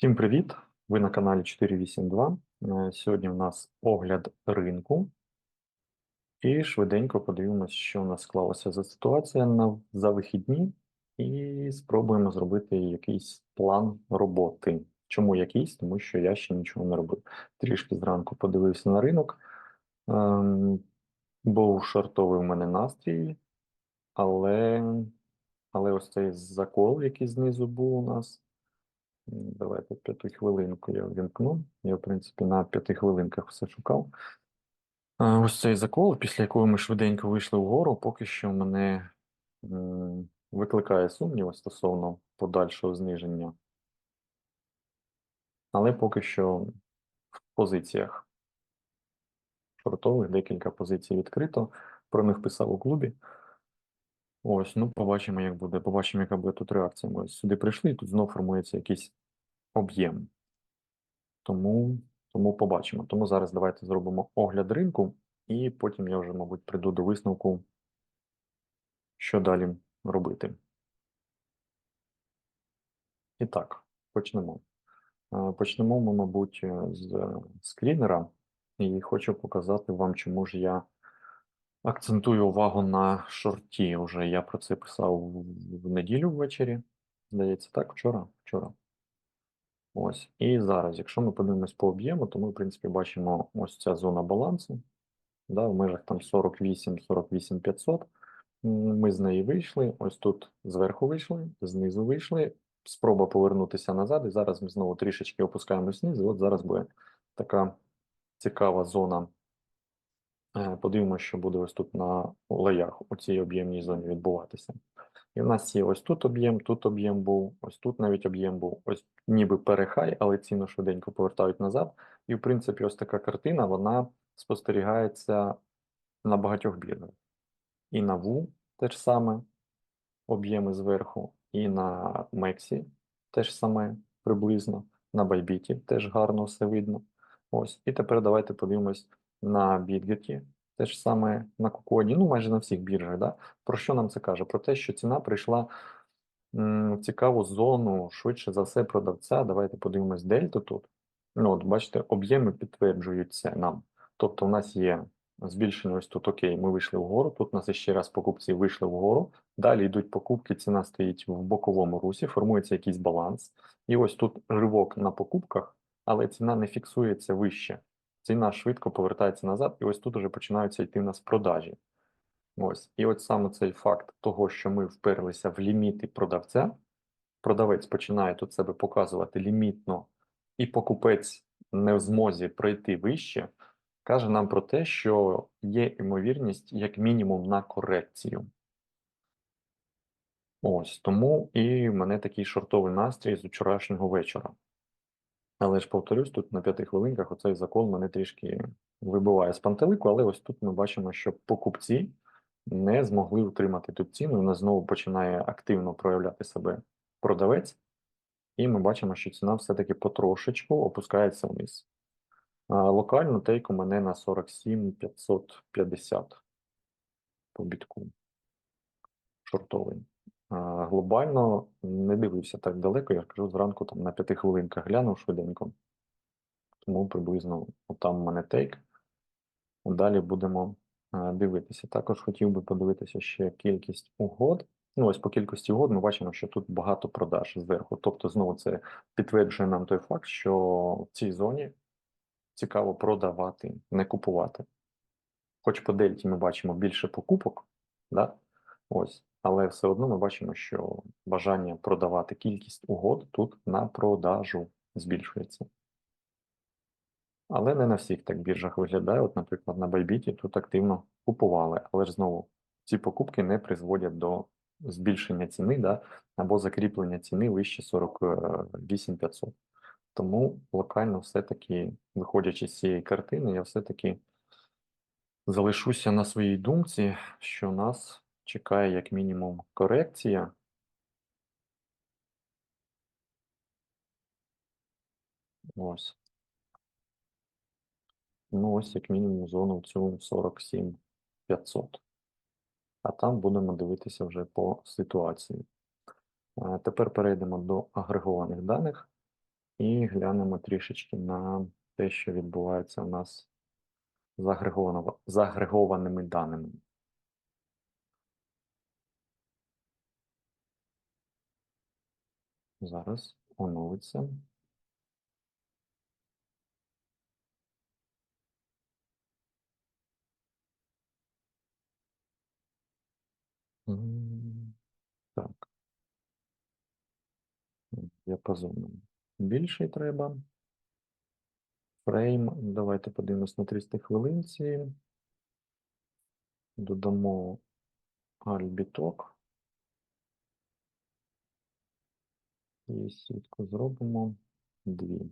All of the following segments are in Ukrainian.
Всім привіт! Ви на каналі 482. Е, Сьогодні у нас огляд ринку. І швиденько подивимося, що у нас склалася за ситуація на, за вихідні, і спробуємо зробити якийсь план роботи. Чому якийсь? Тому що я ще нічого не робив. Трішки зранку подивився на ринок. Ем, був шортовий у мене настрій, але, але ось цей закол, який знизу був у нас. Давайте п'яту хвилинку я ввімкну. Я, в принципі, на п'яти хвилинках все шукав. Ось цей закол, після якого ми швиденько вийшли вгору, поки що мене викликає сумніви стосовно подальшого зниження. Але поки що в позиціях шортових декілька позицій відкрито. Про них писав у клубі. Ось, ну побачимо, як буде. Побачимо, яка буде тут реакція. Ми сюди прийшли, і тут знов формується якийсь об'єм. Тому, тому побачимо. Тому зараз давайте зробимо огляд ринку, і потім я вже, мабуть, прийду до висновку, що далі робити. І так, почнемо. Е, Почнемо ми, мабуть, з скрінера, і хочу показати вам, чому ж я акцентую увагу на шорті. Уже я про це писав в неділю ввечері. Здається, так, вчора. Вчора. Ось. І зараз, якщо ми подивимось по об'єму, то ми, в принципі, бачимо ось ця зона балансу. Да, в межах там 48, 48 500. Ми з неї вийшли. Ось тут зверху вийшли, знизу вийшли. Спроба повернутися назад. І зараз ми знову трішечки опускаємось вниз. І от зараз буде така цікава зона. Е, Подивимося, що буде ось тут на лаях у цій об'ємній зоні відбуватися. І в нас є ось тут об'єм, тут об'єм був, ось тут навіть об'єм був, ось ніби перехай, але ціну швиденько повертають назад. І, в принципі, ось така картина, вона спостерігається на багатьох біржах. І на ВУ теж саме об'єми зверху, і на Мексі теж саме приблизно, на Байбіті теж гарно все видно. Ось. І тепер давайте подивимось на Бітгеті, теж саме на Куконі, ну майже на всіх біржах. Да? Про що нам це каже? Про те, що ціна прийшла в цікаву зону, швидше за все, продавця. Давайте подивимось дельту тут. Ну, от бачите, об'єми підтверджують це нам. Тобто, у нас є збільшення ось тут окей, ми вийшли вгору. Тут у нас ще раз покупці вийшли вгору. Далі йдуть покупки, ціна стоїть в боковому русі, формується якийсь баланс. І ось тут ривок на покупках, але ціна не фіксується вище. Ціна швидко повертається назад, і ось тут вже починаються йти в нас продажі. Ось. І от саме цей факт того, що ми вперлися в ліміти продавця, продавець починає тут себе показувати лімітно, і покупець не в змозі пройти вище, каже нам про те, що є ймовірність як мінімум на корекцію. Ось тому і в мене такий шортовий настрій з вчорашнього вечора. Але ж повторюсь, тут на п'яти хвилинках оцей закол мене трішки вибиває з пантелику, але ось тут ми бачимо, що покупці не змогли утримати тут ціну. Нас знову починає активно проявляти себе продавець, і ми бачимо, що ціна все-таки потрошечку опускається вниз. Локально тейк у мене на 47 550 по бітку. Шортовий. Глобально не дивився так далеко, я кажу, зранку там на п'яти хвилинках глянув швиденько. Тому приблизно там у мене тейк. Далі будемо дивитися. Також хотів би подивитися ще кількість угод. Ну, ось по кількості угод ми бачимо, що тут багато продаж зверху. Тобто, знову це підтверджує нам той факт, що в цій зоні цікаво продавати, не купувати. Хоч по дельті ми бачимо більше покупок, да? Ось, але все одно ми бачимо, що бажання продавати кількість угод тут на продажу збільшується. Але не на всіх так біржах виглядає. От, наприклад, на Байбіті тут активно купували, але ж знову ці покупки не призводять до збільшення ціни да, або закріплення ціни вище 48 500. Тому локально все-таки, виходячи з цієї картини, я все-таки залишуся на своїй думці, що нас чекає як мінімум корекція. Ось. Ну, ось як мінімум зону цю 47 500. А там будемо дивитися вже по ситуації. Тепер перейдемо до агрегованих даних. і глянемо трішечки на те, що відбувається у нас з з агрегованими даними. Зараз оновиться. Так. Діапазон більший треба. Фрейм. Давайте подивимось на 300 хвилинці. Додамо альбіток. І сітку зробимо дві.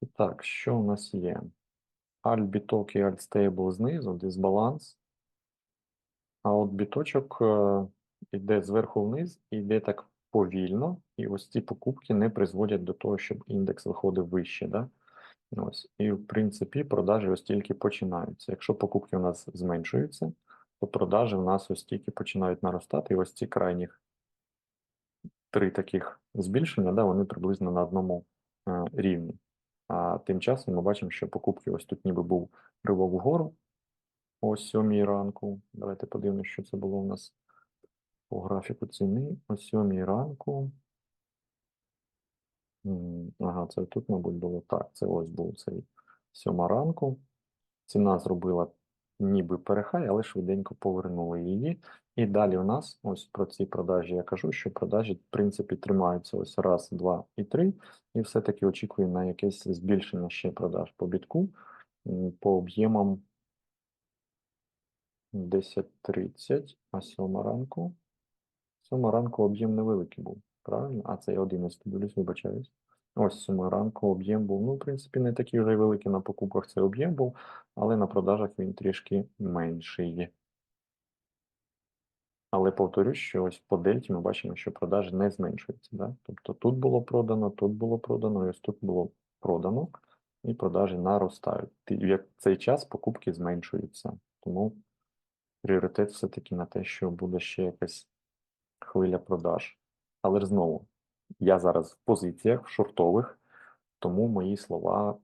І так, що у нас є? Альбіток і альтстейбл знизу, дисбаланс. А от біточок е, йде зверху вниз і йде так повільно, і ось ці покупки не призводять до того, щоб індекс виходив вище. Да? Ось. І в принципі продажі ось тільки починаються. Якщо покупки у нас зменшуються, то продажі у нас ось тільки починають наростати, і ось ці крайніх три таких збільшення, да, вони приблизно на одному е, рівні. А тим часом ми бачимо, що покупки ось тут ніби був ривок вгору, о 7 ранку. Давайте подивимося, що це було у нас по графіку ціни. О 7 ранку. Ага, це тут, мабуть, було так. Це ось був цей 7 ранку. Ціна зробила ніби перехай, але швиденько повернула її. І далі у нас ось про ці продажі я кажу, що продажі, в принципі, тримаються ось раз, два і три. І все-таки очікую на якесь збільшення ще продаж по бітку. По об'ємам 10.30, а 7 ранку. 7 ранку об'єм невеликий був, правильно? А це я 11 дивлюсь, вибачаюсь. Ось 7 ранку об'єм був. Ну, в принципі, не такий вже великий на покупках цей об'єм був, але на продажах він трішки менший. Але повторюсь, що ось по дельті ми бачимо, що продажі не зменшуються. Да? Тобто тут було продано, тут було продано, і ось тут було продано, і продажі наростають. І в цей час покупки зменшуються. Тому пріоритет все-таки на те, що буде ще якась хвиля продаж. Але знову, я зараз в позиціях в шортових, тому мої слова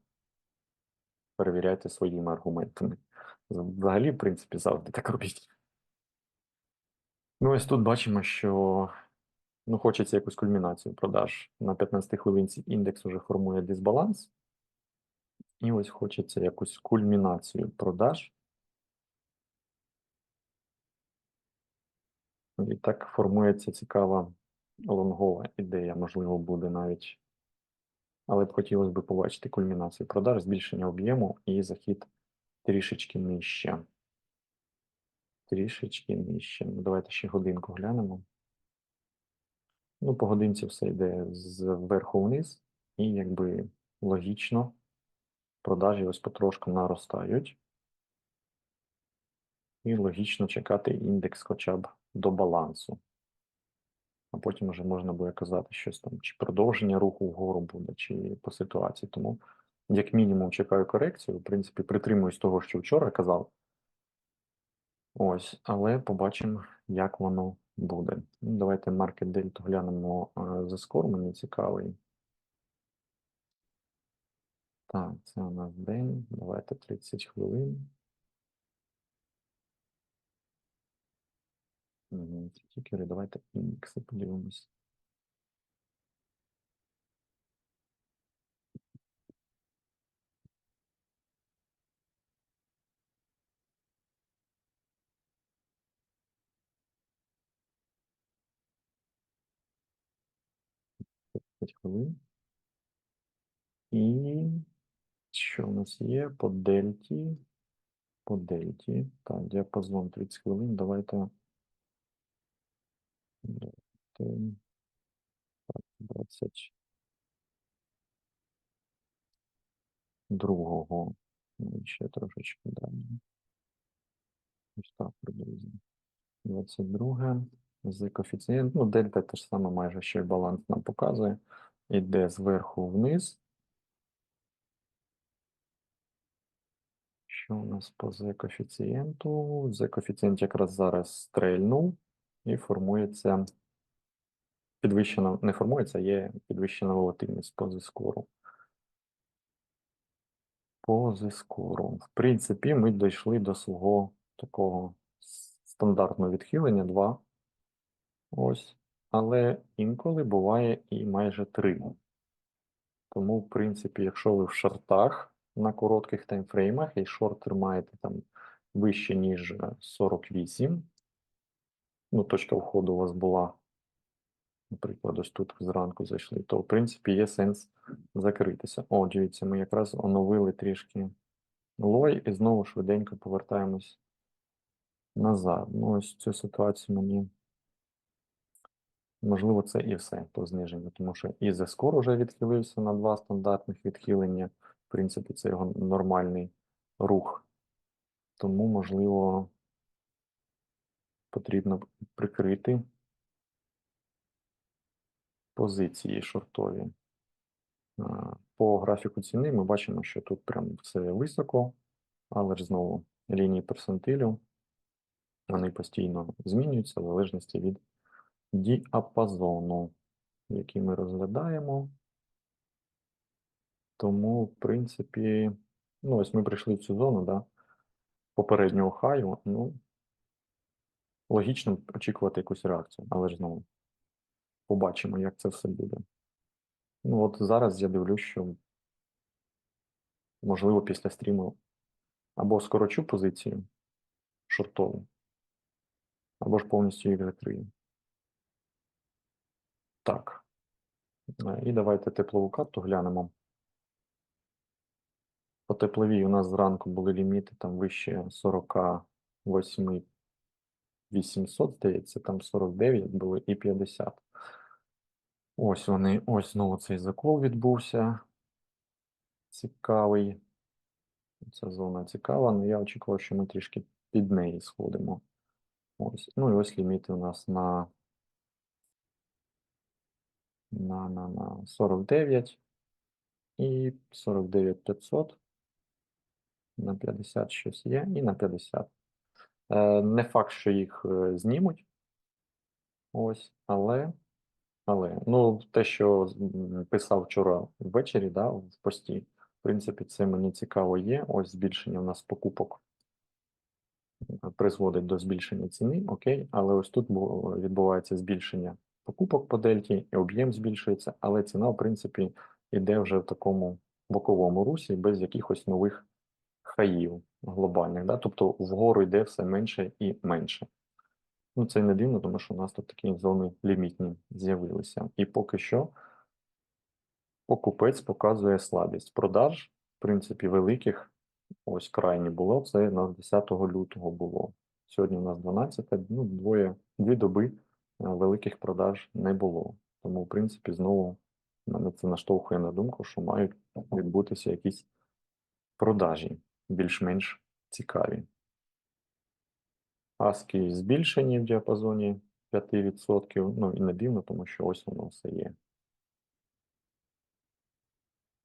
перевіряйте своїми аргументами. Взагалі, в принципі, завжди так робіть. Ну, ось тут бачимо, що ну, хочеться якусь кульмінацію продаж. На 15 хвилинці індекс вже формує дисбаланс. І ось хочеться якусь кульмінацію продаж. І так формується цікава лонгова ідея, можливо, буде навіть. Але б хотілося б побачити кульмінацію продаж, збільшення об'єму і захід трішечки нижче. Трішечки нижче. Ну, давайте ще годинку глянемо. Ну, по годинці все йде зверху вниз, і якби логічно продажі ось потрошку наростають. І логічно чекати індекс хоча б до балансу. А потім вже можна буде казати щось там, чи продовження руху вгору буде, чи по ситуації. Тому, як мінімум, чекаю корекцію. В принципі, притримуюсь того, що вчора казав. Ось, але побачимо, як воно буде. Ну, Давайте Market Delta глянемо за скор, мені цікавий. Так, це у нас день. Давайте 30 хвилин. Угу, це тікери, давайте індекси подивимось. Хвилин. І що у нас є по дельті? По дельті. Так, діапазон 30 хвилин. Давайте. Давайте. Так, 20. Другого. Ну, ще трошечки далі. Ось так приблизно. 22. З коефіцієнт. Ну, дельта те ж саме майже ще й баланс нам показує. Іде зверху вниз. Що у нас по z коефіцієнту? z коефіцієнт якраз зараз стрельнув і формується підвищена не формується, є підвищена волатильність по зискору. По зискору. В принципі, ми дійшли до свого такого стандартного відхилення 2. Ось. Але інколи буває і майже 3. Тому, в принципі, якщо ви в шортах на коротких таймфреймах і шорт тримаєте там вище, ніж е, 48, ну, точка входу у вас була, наприклад, ось тут зранку зайшли, то в принципі є сенс закритися. О, дивіться, ми якраз оновили трішки лой і знову швиденько повертаємось назад. Ну, ось цю ситуацію мені. Можливо, це і все по зниженню, тому що і Zscore вже відхилився на два стандартних відхилення. В принципі, це його нормальний рух. Тому, можливо, потрібно прикрити позиції шортові. По графіку ціни ми бачимо, що тут прям все високо, але ж знову лінії персентилю, вони постійно змінюються в залежності від діапазону, який ми розглядаємо. Тому, в принципі, ну ось ми прийшли в цю зону, да, попереднього хаю, ну, логічно очікувати якусь реакцію, але ж знову побачимо, як це все буде. Ну, от зараз я дивлюсь, що можливо після стріму або скорочу позицію шортову, або ж повністю їх закрию. Так. Е, І давайте теплову карту глянемо. По тепловій у нас зранку були ліміти там вище 48 800, здається, там 49 були і 50. Ось вони, ось знову цей закол відбувся. Цікавий. Ця зона цікава, але я очікував, що ми трішки під неї сходимо. Ось. Ну і ось ліміти у нас на, на, на, на 49 і 49 500. На 50 щось є, і на 50. Е, не факт, що їх е, знімуть. Ось, але, але, ну, те, що писав вчора ввечері, да, в пості, в принципі, це мені цікаво є. Ось збільшення у нас покупок е, призводить до збільшення ціни, окей, але ось тут відбувається збільшення покупок по дельті, і об'єм збільшується, але ціна, в принципі, йде вже в такому боковому русі без якихось нових хаїв глобальних, да? тобто вгору йде все менше і менше. Ну, це не дивно, тому що у нас тут такі зони лімітні з'явилися. І поки що покупець показує слабість. Продаж, в принципі, великих, ось крайні було, це на 10 лютого було. Сьогодні у нас 12, ну, двоє, дві доби е, великих продаж не було. Тому, в принципі, знову мене це наштовхує на думку, що мають відбутися якісь продажі більш-менш цікаві. Аски збільшені в діапазоні 5%. Ну і не дивно, тому що ось воно все є.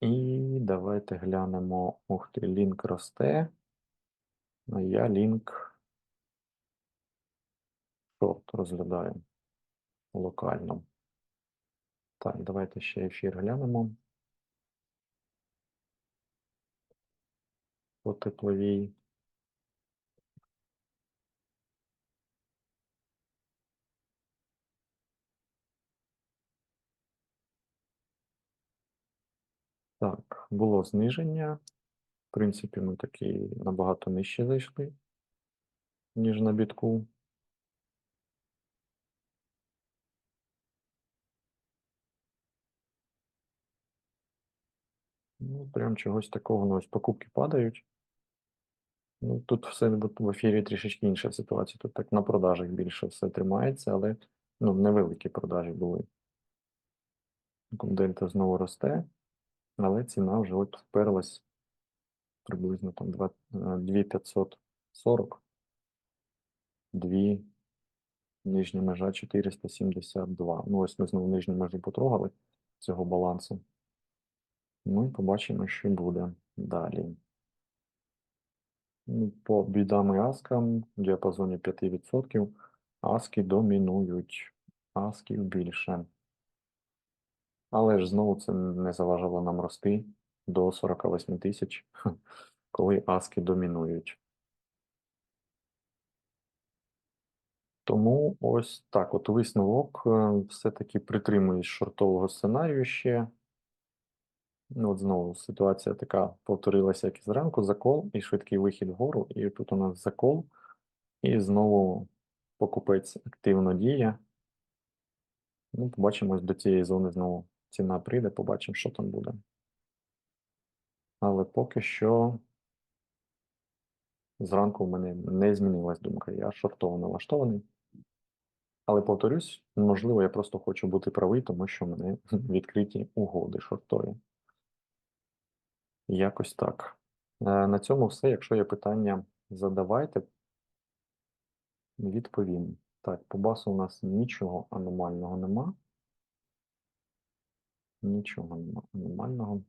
І давайте глянемо. Ух ти, лінк росте. А я лінк шорт розглядаю локально. Так, давайте ще ефір глянемо. По тепловій. Так, було зниження. В принципі, ми такі набагато нижче зайшли, ніж на бітку. Ну, прям чогось такого, ну ось покупки падають. Ну, тут все в ефірі трішечки інша ситуація. Тут так на продажах більше все тримається, але ну, невеликі продажі були. Дельта знову росте, але ціна вже от вперлась приблизно там 2540, 2 нижня межа 472. Ну, ось ми знову нижню межу потрогали цього балансу. Ну і побачимо, що буде далі. Ну, По бідам і аскам в діапазоні 5%. Аски домінують. Асків більше. Але ж знову це не заважало нам рости до 48 тисяч, коли аски домінують. Тому ось так, от висновок, е, все-таки притримуюсь шортового сценарію ще. Ну, от знову ситуація така повторилася, як і зранку, закол і швидкий вихід вгору, і тут у нас закол, і знову покупець активно діє. Ну, побачимо, ось до цієї зони знову ціна прийде, побачимо, що там буде. Але поки що зранку в мене не змінилась думка. Я шортово налаштований. Але повторюсь, можливо, я просто хочу бути правий, тому що в мене відкриті угоди шортові. Якось так. Е, На цьому все. Якщо є питання, задавайте. Відповім. Так, по басу у нас нічого аномального нема. Нічого нема аномального.